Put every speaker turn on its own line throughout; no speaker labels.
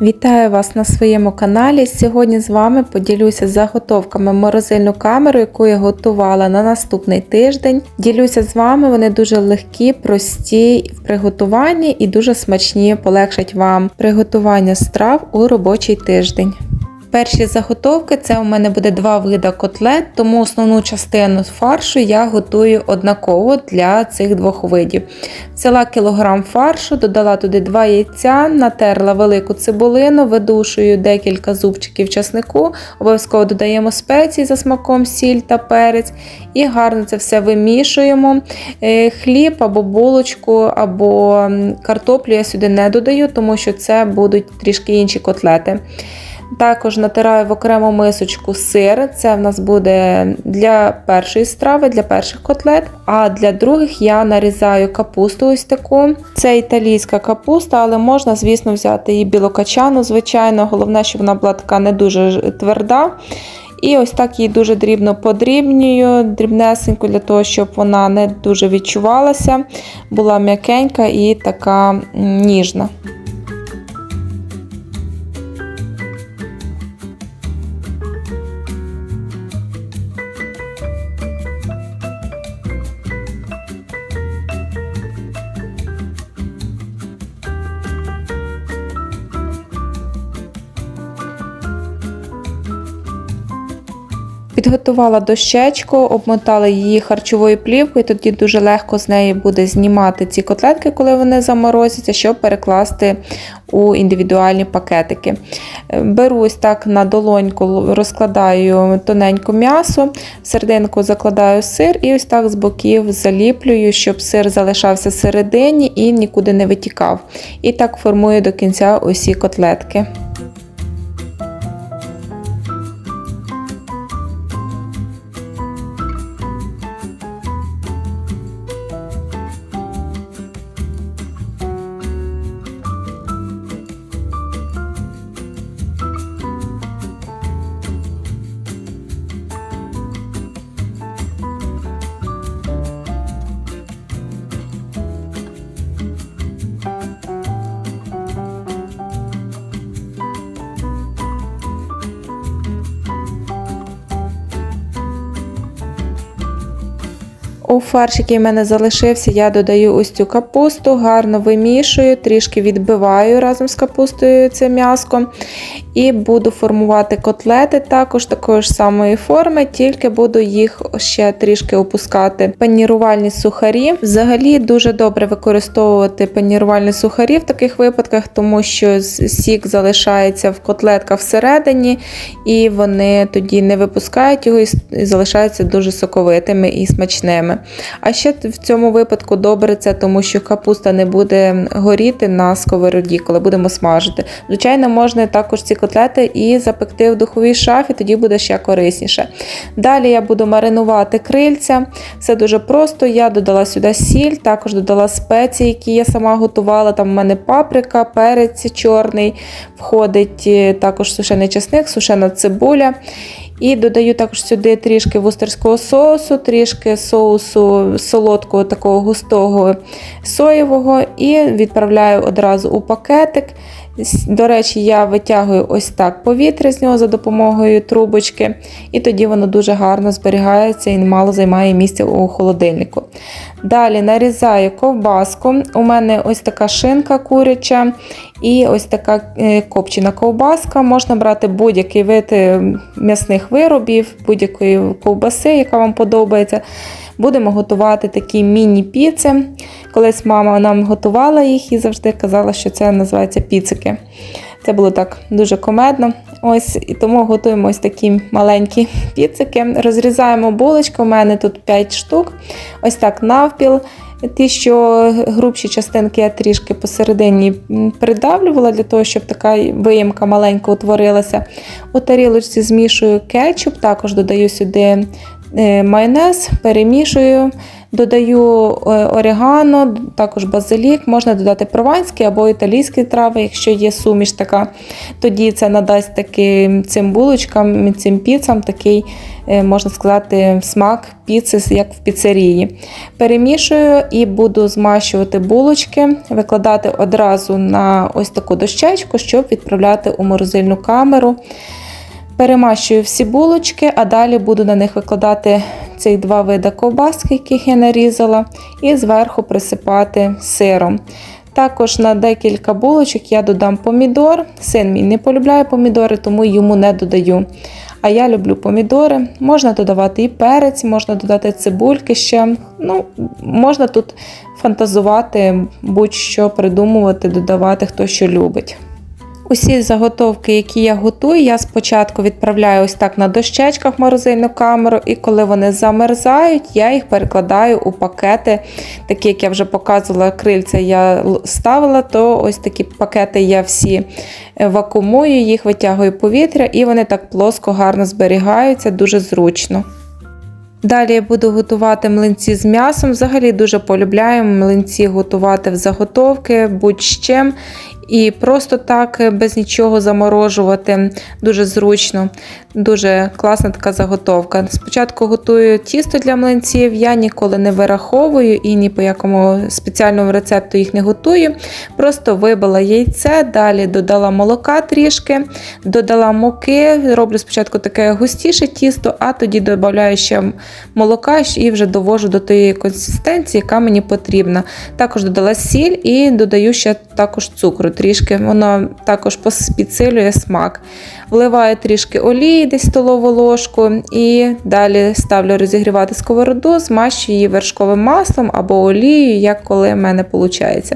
Вітаю вас на своєму каналі. Сьогодні з вами поділюся заготовками морозильну камеру, яку я готувала на наступний тиждень. Ділюся з вами, вони дуже легкі, прості в приготуванні і дуже смачні, полегшать вам приготування страв у робочий тиждень. Перші заготовки це у мене буде два види котлет, тому основну частину фаршу я готую однаково для цих двох видів. Взяла кілограм фаршу, додала туди 2 яйця, натерла велику цибулину, видушую декілька зубчиків часнику, обов'язково додаємо спеції за смаком, сіль та перець і гарно це все вимішуємо. Е, Хліб або булочку, або картоплю я сюди не додаю, тому що це будуть трішки інші котлети. Також натираю в окрему мисочку сир. Це в нас буде для першої страви, для перших котлет. А для других я нарізаю капусту ось таку. Це італійська капуста, але можна, звісно, взяти і білокачану, звичайно. Головне, щоб вона була така не дуже тверда. І ось так її дуже дрібно подрібнюю, дрібнесенько, для того, щоб вона не дуже відчувалася, була м'якенька і така ніжна. Підготувала дощечку, обмотала її харчовою плівкою, тоді дуже легко з неї буде знімати ці котлетки, коли вони заморозяться, щоб перекласти у індивідуальні пакетики. Е, Беру ось так на долоньку, розкладаю тоненько м'ясо, в серединку закладаю сир і ось так з боків заліплюю, щоб сир залишався всередині і нікуди не витікав. І так формую до кінця усі котлетки. У фарш, який в мене залишився, я додаю ось цю капусту, гарно вимішую, трішки відбиваю разом з капустою це м'яско. І буду формувати котлети також такої ж самої форми, тільки буду їх ще трішки опускати. Панірувальні сухарі. Взагалі дуже добре використовувати панірувальні сухарі в таких випадках, тому що сік залишається в котлетках всередині, і вони тоді не випускають його і залишаються дуже соковитими і смачними. А ще в цьому випадку добре це, тому що капуста не буде горіти на сковороді, коли будемо смажити. Звичайно, можна також ці котлети і запекти в духовій шафі, тоді буде ще корисніше. Далі я буду маринувати крильця. Все дуже просто. Я додала сюди сіль, також додала спеції, які я сама готувала. Там в мене паприка, перець чорний, входить е, також сушений чесник, сушена цибуля. І додаю також сюди трішки вустерського соусу, трішки соусу солодкого, такого густого соєвого, і відправляю одразу у пакетик. До речі, я витягую ось так повітря з нього за допомогою трубочки, і тоді воно дуже гарно зберігається і мало займає місця у холодильнику. Далі нарізаю ковбаску. У мене ось така шинка куряча і ось така е, копчена ковбаска. Можна брати будь-який вид е, м'ясних виробів, будь-якої ковбаси, яка вам подобається. Будемо готувати такі міні-піци. Колись мама нам готувала їх і завжди казала, що це називається піцики. Це було так дуже комедно. Ось і тому готуємо ось такі маленькі піцики. Розрізаємо булочку. У мене тут 5 штук. Ось так навпіл. Ті, що грубші частинки я трішки посередині придавлювала для того, щоб така виємка маленька утворилася. У тарілочці змішую кетчуп, також додаю сюди е, майонез, перемішую Додаю е, орегано, також базилік, можна додати прованські або італійські трави, якщо є суміш така. Тоді це надасть таким цим булочкам, цим піцам такий, е, можна сказати, смак піци, як в піцерії. Перемішую і буду змащувати булочки, викладати одразу на ось таку дощечку, щоб відправляти у морозильну камеру. Перемащую всі булочки, а далі буду на них викладати ці два види ковбаски, яких я нарізала, і зверху присипати сиром. Також на декілька булочок я додам помідор. Син мій не полюбляє помідори, тому йому не додаю. А я люблю помідори. Можна додавати і перець, можна додати цибульки ще. Ну, Можна тут фантазувати, будь-що придумувати, додавати, хто що любить. Усі заготовки, які я готую, я спочатку відправляю ось так на дощечках в морозильну камеру, і коли вони замерзають, я їх перекладаю у пакети. Такі, як я вже показувала, крильця я ставила, то ось такі пакети я всі е, вакуумую, їх витягую повітря, і вони так плоско, гарно зберігаються, дуже зручно. Далі я буду готувати млинці з м'ясом. Взагалі дуже полюбляю млинці готувати в заготовки будь-з чим. І просто так, е, без нічого заморожувати, дуже зручно, дуже класна така заготовка. Спочатку готую тісто для млинців, я ніколи не вираховую і ні по якому спеціальному рецепту їх не готую. Просто вибила яйце, далі додала молока трішки, додала муки, роблю спочатку таке густіше тісто, а тоді додаю ще молока і вже довожу до тієї консистенції, яка мені потрібна. Також додала сіль і додаю ще також цукру трішки, воно також підсилює смак. Вливаю трішки олії, десь столову ложку, і далі ставлю розігрівати сковороду, змащую її вершковим маслом або олією, як коли в мене виходить.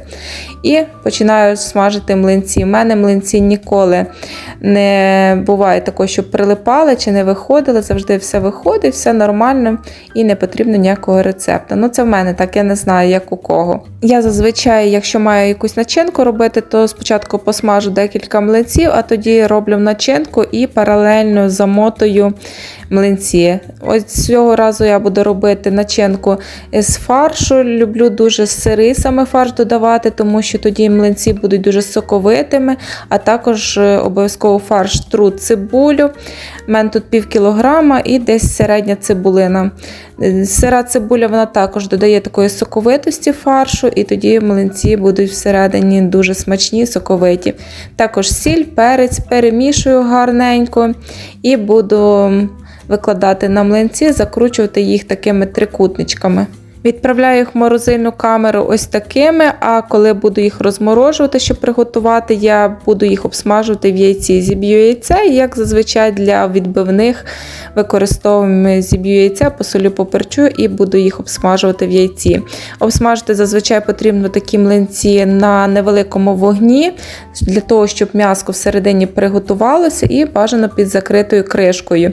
І починаю смажити млинці. У мене млинці ніколи не буває такого, щоб прилипали чи не виходили. Завжди все виходить, все нормально і не потрібно ніякого рецепту. Ну, це в мене так, я не знаю, як у кого. Я зазвичай, якщо маю якусь начинку робити, то спочатку посмажу декілька млинців, а тоді роблю начинку і паралельно замотую млинці. Ось цього разу я буду робити начинку з фаршу. Люблю дуже сирий саме фарш додавати, тому що тоді млинці будуть дуже соковитими, а також е, обов'язково фарш тру цибулю. У мене тут пів кілограма і десь середня цибулина. Сира цибуля вона також додає такої соковитості фаршу, і тоді млинці будуть всередині дуже смачні, соковиті. Також сіль, перець перемішую гарненько і буду викладати на млинці, закручувати їх такими трикутничками. Відправляю їх в морозильну камеру ось такими, а коли буду їх розморожувати, щоб приготувати, я буду їх обсмажувати в яйці. Зіб'ю яйце, як зазвичай для відбивних використовуємо зіб'ю яйця, посолю поперчу і буду їх обсмажувати в яйці. Обсмажити зазвичай потрібно такі млинці на невеликому вогні, для того, щоб м'яско всередині приготувалося і бажано під закритою кришкою.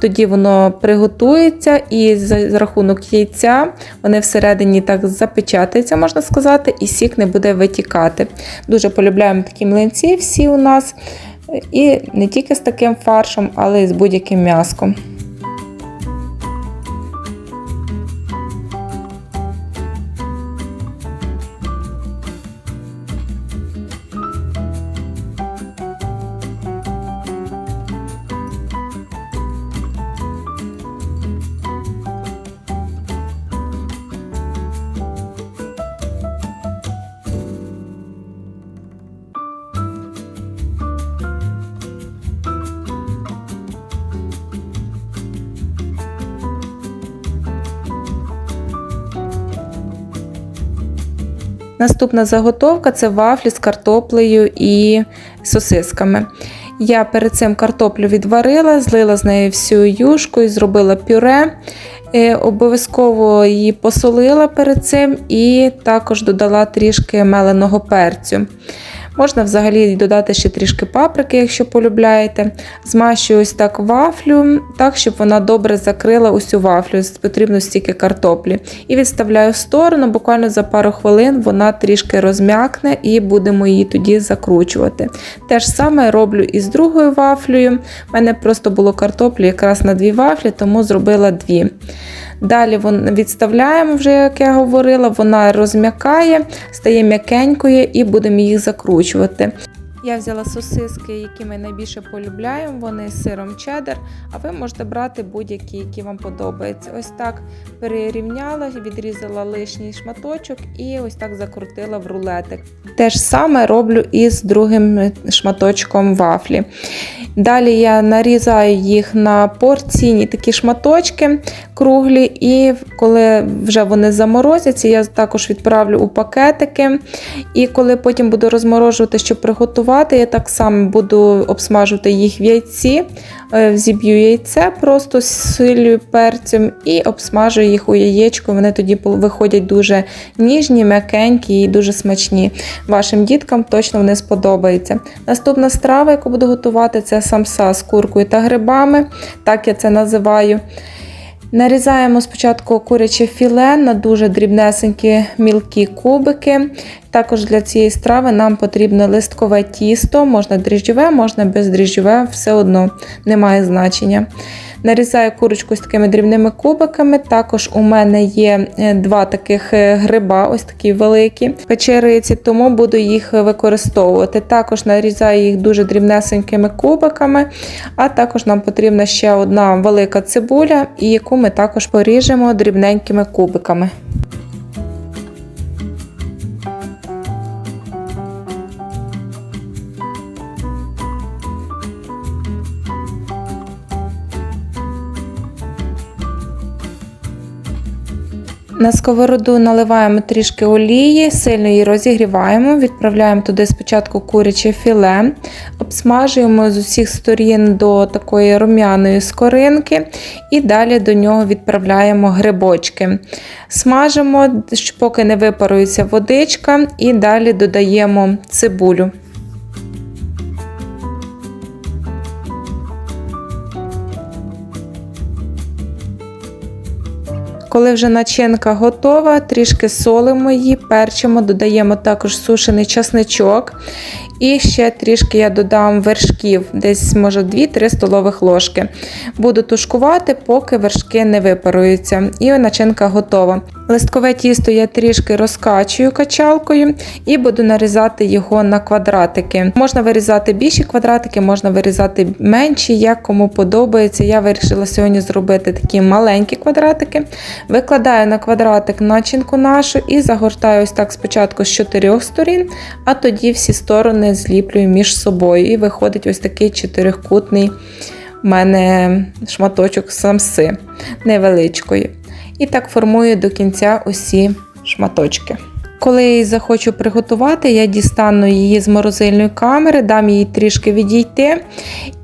Тоді воно приготується і за рахунок яйця вони всередині так запечатаються, можна сказати, і сік не буде витікати. Дуже полюбляємо такі млинці всі у нас. І не тільки з таким фаршем, але й з будь-яким м'яском. Наступна заготовка це вафлі з картоплею і сосисками. Я перед цим картоплю відварила, злила з нею всю юшку і зробила пюре. Е, обов'язково її посолила перед цим і також додала трішки меленого перцю. Можна взагалі додати ще трішки паприки, якщо полюбляєте. Змащую ось так вафлю, так, щоб вона добре закрила усю вафлю. Потрібно стільки картоплі. І відставляю в сторону, буквально за пару хвилин вона трішки розм'якне і будемо її тоді закручувати. Те ж саме роблю і з другою вафлею. У мене просто було картоплі якраз на дві вафлі, тому зробила дві. Далі відставляємо, вже, як я говорила, вона розм'якає, стає м'якенькою і будемо їх закручувати накручувати. Я взяла сосиски, які ми найбільше полюбляємо, вони з сиром чеддер, а ви можете брати будь-які, які вам подобаються. Ось так перерівняла, відрізала лишній шматочок і ось так закрутила в рулетик. Те ж саме роблю і з другим шматочком вафлі. Далі я нарізаю їх на порційні такі шматочки круглі, і коли вже вони заморозяться, я також відправлю у пакетики. І коли потім буду розморожувати, щоб приготувати, я так само буду обсмажувати їх в яйці, е, зіб'ю яйце просто з силою перцем і обсмажую їх у яєчку. Вони тоді виходять дуже ніжні, м'якенькі і дуже смачні. Вашим діткам точно вони сподобаються. Наступна страва, яку буду готувати, це самса з куркою та грибами, так я це називаю. Нарізаємо спочатку куряче філе на дуже дрібнесенькі мілкі кубики. Також для цієї страви нам потрібно листкове тісто, можна дріжджове, можна бездріжджове, все одно не має значення. Нарізаю курочку з такими дрібними кубиками. Також у мене є е, два таких е, гриба, ось такі великі печериці, тому буду їх використовувати. Також нарізаю їх дуже дрібнесенькими кубиками, а також нам потрібна ще одна велика цибуля, яку ми також поріжемо дрібненькими кубиками. На сковороду наливаємо трішки олії, сильно її розігріваємо, відправляємо туди спочатку куряче філе, обсмажуємо з усіх сторін до такої рум'яної скоринки, і далі до нього відправляємо грибочки. Смажимо, поки не випарується водичка, і далі додаємо цибулю. Коли вже начинка готова, трішки солимо її, перчимо, додаємо також сушений часничок і ще трішки я додам вершків, десь, може, 2-3 столових ложки. Буду тушкувати, поки вершки не випаруються. І начинка готова. Листкове тісто я трішки розкачую качалкою і буду нарізати його на квадратики. Можна вирізати більші квадратики, можна вирізати менші, як кому подобається. Я вирішила сьогодні зробити такі маленькі квадратики. Викладаю на квадратик начинку нашу і загортаю ось так спочатку з чотирьох сторін, а тоді всі сторони зліплюю між собою. І виходить ось такий чотирикутний у мене шматочок самси невеличкої. І так формую до кінця усі шматочки. Коли я її захочу приготувати, я дістану її з морозильної камери, дам їй трішки відійти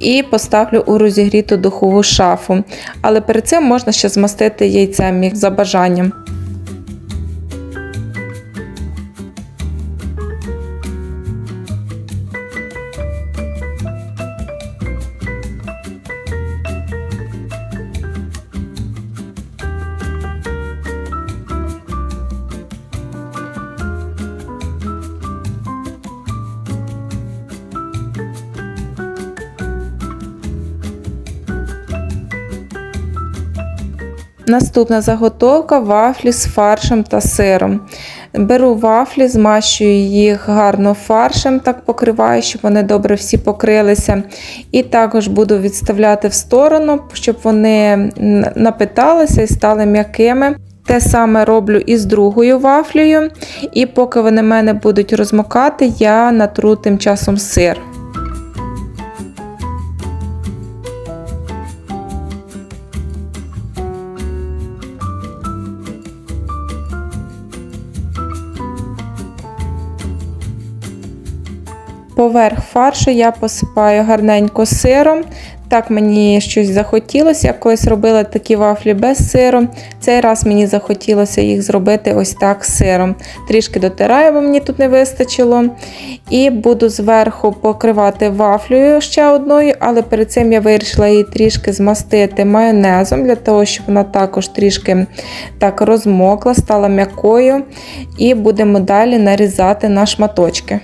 і поставлю у розігріту духову шафу. Але перед цим можна ще змастити яйцем за бажанням. Наступна заготовка вафлі з фаршем та сиром. Беру вафлі, змащую їх гарно фаршем, так покриваю, щоб вони добре всі покрилися. І також буду відставляти в сторону, щоб вони напиталися і стали м'якими. Те саме роблю і з другою вафлею. І поки вони в мене будуть розмокати, я натру тим часом сир. Поверх фаршу я посипаю гарненько сиром. Так мені щось захотілося. Я колись робила такі вафлі без сиру. Цей раз мені захотілося їх зробити ось так з сиром. Трішки дотираю, бо мені тут не вистачило. І буду зверху покривати вафлею ще одною, але перед цим я вирішила її трішки змастити майонезом, для того, щоб вона також трішки так розмокла, стала м'якою. І будемо далі нарізати на шматочки.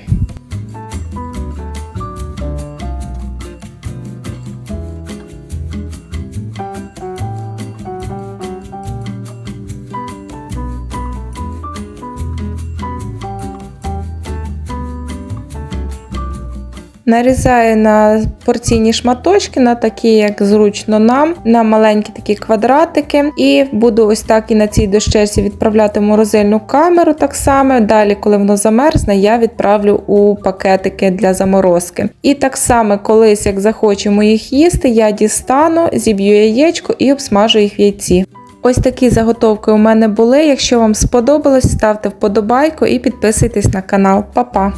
Нарізаю на порційні шматочки, на такі, як зручно нам, на маленькі такі квадратики. І буду ось так і на цій дощечці відправляти в морозильну камеру так само. Далі, коли воно замерзне, я відправлю у пакетики для заморозки. І так само, колись, як захочемо їх їсти, я дістану, зіб'ю яєчко і обсмажу їх в яйці. Ось такі заготовки у мене були. Якщо вам сподобалось, ставте вподобайку і підписуйтесь на канал. Па-па!